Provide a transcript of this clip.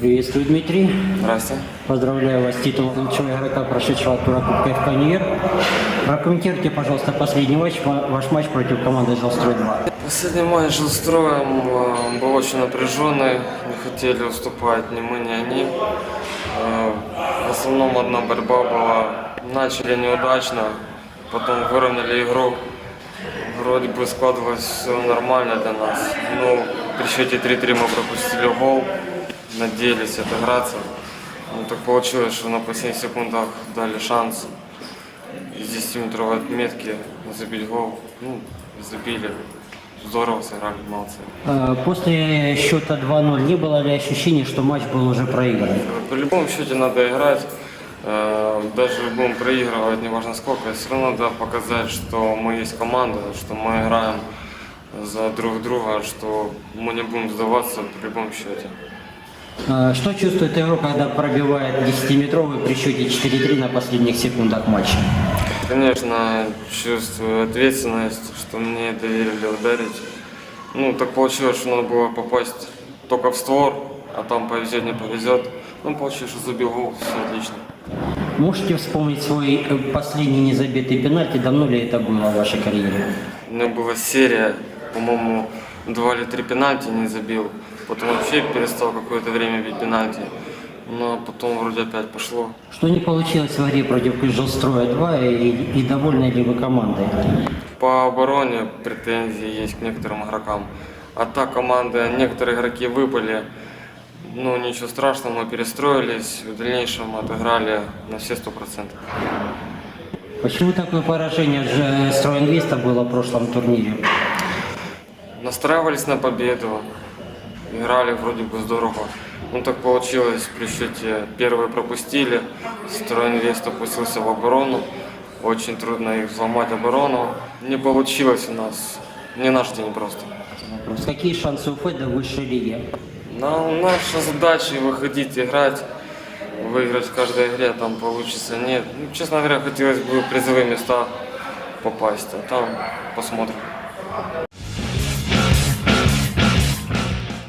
Приветствую, Дмитрий. Здрасте. Поздравляю вас с титулом лучшего игрока прошедшего тура Кубка ФКНИР. Прокомментируйте, пожалуйста, последний матч, ваш матч против команды «Жилстрой-2». Последний матч с строем э, был очень напряженный. Не хотели уступать ни мы, ни они. Э, В основном одна борьба была. Начали неудачно, потом выровняли игру. Вроде бы складывалось все нормально для нас. Но при счете 3-3 мы пропустили гол. Надеялись отыграться. Ну, так получилось, что на последних секундах дали шанс из 10-метровой отметки забить гол. Ну, забили. Здорово сыграли, молодцы. Э, После счета 2-0 не было ли ощущения, что матч был уже проигран? При любом счете надо играть. Э, Даже будем проигрывать, неважно сколько, все равно надо показать, что мы есть команда, что мы играем за друг друга, что мы не будем сдаваться при любом счете. Э, Что чувствует игрок, когда пробивает 10-метровый при счете 4-3 на последних секундах матча? Конечно, чувствую ответственность, что мне доверили ударить. Ну, так получилось, что надо было попасть только в створ, а там повезет, не повезет. Ну, получилось, что забил гол, все отлично. Можете вспомнить свой э, последний незабитый пенальти? Давно ли это было в вашей карьере? У меня была серия, по-моему, два или три пенальти не забил. Потом вообще перестал какое-то время бить пенальти. Но потом вроде опять пошло. Что не получилось в игре против Жилстроя-2 и, и довольны ли вы командой? По обороне претензии есть к некоторым игрокам. А так команды, некоторые игроки выпали. Ну, ничего страшного, мы перестроились. В дальнейшем отыграли на все сто процентов. Почему такое поражение же Стройинвеста было в прошлом турнире? Настраивались на победу, играли вроде бы здорово. Ну так получилось, при счете первые пропустили, Стройинвест опустился в оборону. Очень трудно их взломать оборону. Не получилось у нас. Не наш день просто. Вопрос. Какие шансы у Феда в высшей лиге? Но наша задача выходить, играть, выиграть в каждой игре, там получится нет. Ну, честно говоря, хотелось бы в призовые места попасть, а там посмотрим.